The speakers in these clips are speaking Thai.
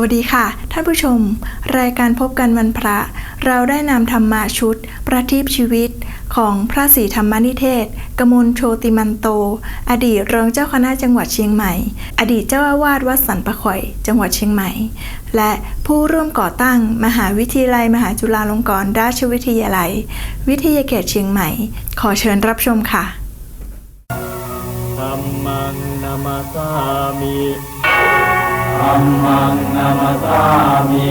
วัสดีค่ะ ท่านผู้ชม รายการพบกันวันพระ เราได้นำธรรมาชุด ประทีปชีวิตของพระศรีธรรมนิเทศ กมลโชติมันโต อดีตรองเจ้าคณะจังหวัดเชียงใหม่ อดีตเจ้าอาวาสวัดสันปะข่อย จังหวัดเชียงใหม่ และผู้ร่วมก่อตั้งมหาวิทยาลัย มหาจุฬาลงกรณราชวิทยาลัย วิทยาเขตเชียงใหม่ ขอเชิญรับชมค่ะธัมมังนามาสามิ ธัมมังนามาสามิ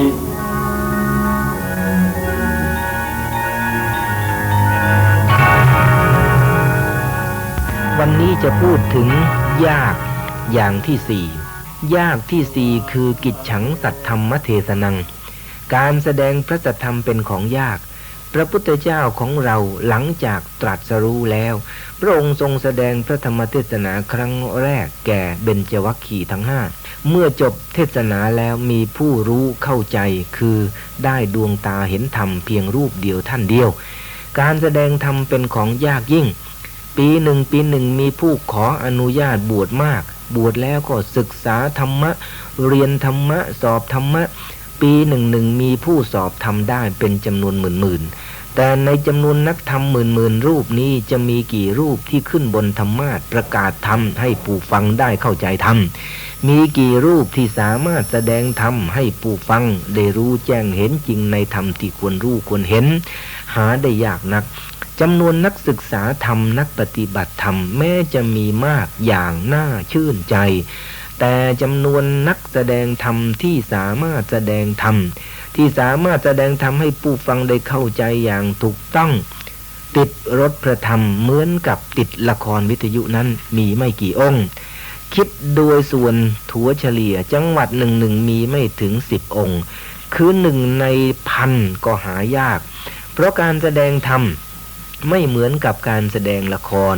วันนี้จะพูดถึงยากอย่างที่สี่ยากที่สี่คือกิจฉังสัตธรรมเทศนัง การแสดงพระสัทธรรมเป็นของยาก พระพุทธเจ้าของเราหลังจากตรัสรู้แล้ว พระองค์ทรงแสดงพระธรรมเทศนาครั้งแรกแก่เบญจวัคคีย์ทั้งห้าเมื่อจบเทศนาแล้วมีผู้รู้เข้าใจคือได้ดวงตาเห็นธรรมเพียงรูปเดียวท่านเดียว การแสดงธรรมเป็นของยากยิ่ง ปีหนึ่งปีหนึ่งมีผู้ขออนุญาตบวชมาก บวชแล้วก็ศึกษาธรรมะ เรียนธรรมะ สอบธรรมะ ปีหนึ่งหนึ่งมีผู้สอบทำได้เป็นจำนวนหมื่นหมื่นแต่ในจำนวนนักธรรมหมื่นหมื่นรูปนี้จะมีกี่รูปที่ขึ้นบนธรรมาสประกาศธรรมให้ผู้ฟังได้เข้าใจธรรม มีกี่รูปที่สามารถแสดงธรรมให้ผู้ฟังได้รู้แจ้งเห็นจริงในธรรมที่ควรรู้ควรเห็น หาได้ยากนักจำนวนนักศึกษาธรรมนักปฏิบัติธรรมแม้จะมีมากอย่างน่าชื่นใจ แต่จำนวนนักแสดงธรรมที่สามารถแสดงธรรมที่สามารถแสดงธรรมให้ผู้ฟังได้เข้าใจอย่างถูกต้อง ติดรถพระธรรมเหมือนกับติดละครวิทยุนั้นมีไม่กี่องค์ คิดโดยส่วนถัวเฉลี่ยจังหวัดหนึ่งหนึ่งมีไม่ถึงสิบองค์ คือหนึ่งในพันก็หายาก เพราะการแสดงธรรมไม่เหมือนกับการแสดงละคร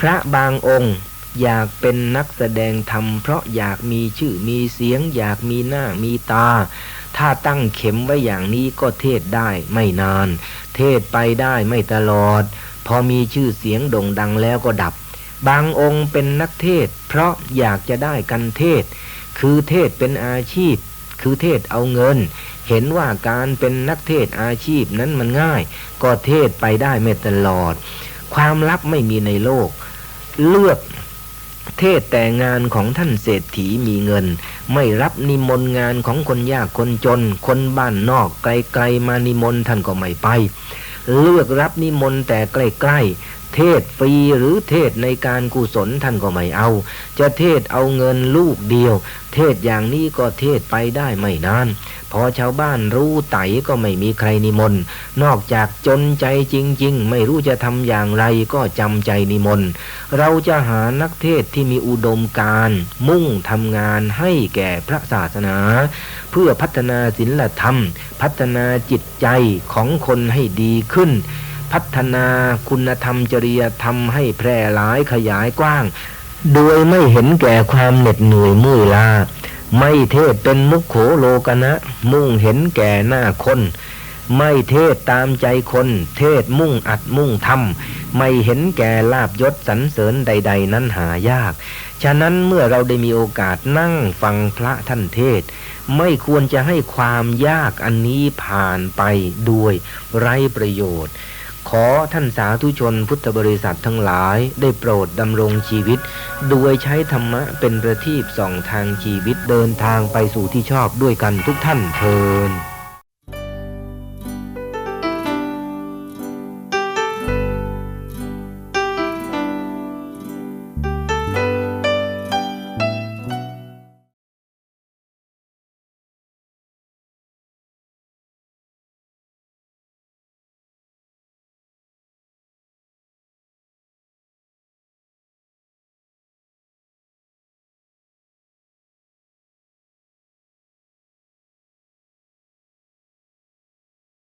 พระบางองค์ อยากเป็นนักแสดงธรรมเพราะอยากมีชื่อมีเสียง อยากมีหน้ามีตา ถ้าตั้งเข็มไว้อย่างนี้ก็เทศได้ไม่นาน เทศไปได้ไม่ตลอด พอมีชื่อเสียงโด่งดังแล้วก็ดับ บางองค์เป็นนักเทศ เพราะอยากจะได้กันเทศ คือเทศเป็นอาชีพ คือเทศเอาเงิน เห็นว่าการเป็นนักเทศอาชีพนั้นมันง่าย ก็เทศไปได้ไม่ตลอด ความลับไม่มีในโลก เลือก เทศแต่งานของท่านเศรษฐีมีเงิน ไม่รับนิมนต์งานของคนยากคนจน คนบ้านนอกไกลๆมานิมนต์ท่านก็ไม่ไป เลือกรับนิมนต์แต่ใกล้ๆ เทศฟรีหรือเทศในการกุศลท่านก็ไม่เอา จะเทศเอาเงินลูกเดียว เทศอย่างนี้ก็เทศไปได้ไม่นาน พอชาวบ้านรู้ไตก็ไม่มีใครนิมนต์ นอกจากจนใจจริง ๆ ไม่รู้จะทำอย่างไรก็จำใจนิมนต์ เราจะหานักเทศที่มีอุดมการมุ่งทำงานให้แก่พระศาสนา เพื่อพัฒนาศีลธรรม พัฒนาจิตใจของคนให้ดีขึ้น พัฒนาคุณธรรมจริยธรรมให้แพร่หลายขยายกว้าง โดยไม่เห็นแก่ความเหน็ดเหนื่อยเมื่อยล้าไม่เทศเป็นมุขโขโลกนะ มุ่งเห็นแก่หน้าคน ไม่เทศตามใจคน เทศมุ่งอัดมุ่งทำไม่เห็นแก่ลาบยศสรรเสริญใด ๆ นั้นหายาก ฉะนั้นเมื่อเราได้มีโอกาสนั่งฟังพระท่านเทศ ไม่ควรจะให้ความยากอันนี้ผ่านไปด้วยไร้ประโยชน์ ขอท่านสาธุชนพุทธบริษัททั้งหลายได้โปรดดำรงชีวิต โดยใช้ธรรมะเป็นประทีปส่องทางชีวิตเดินทางไปสู่ที่ชอบด้วยกันทุกท่านเทิน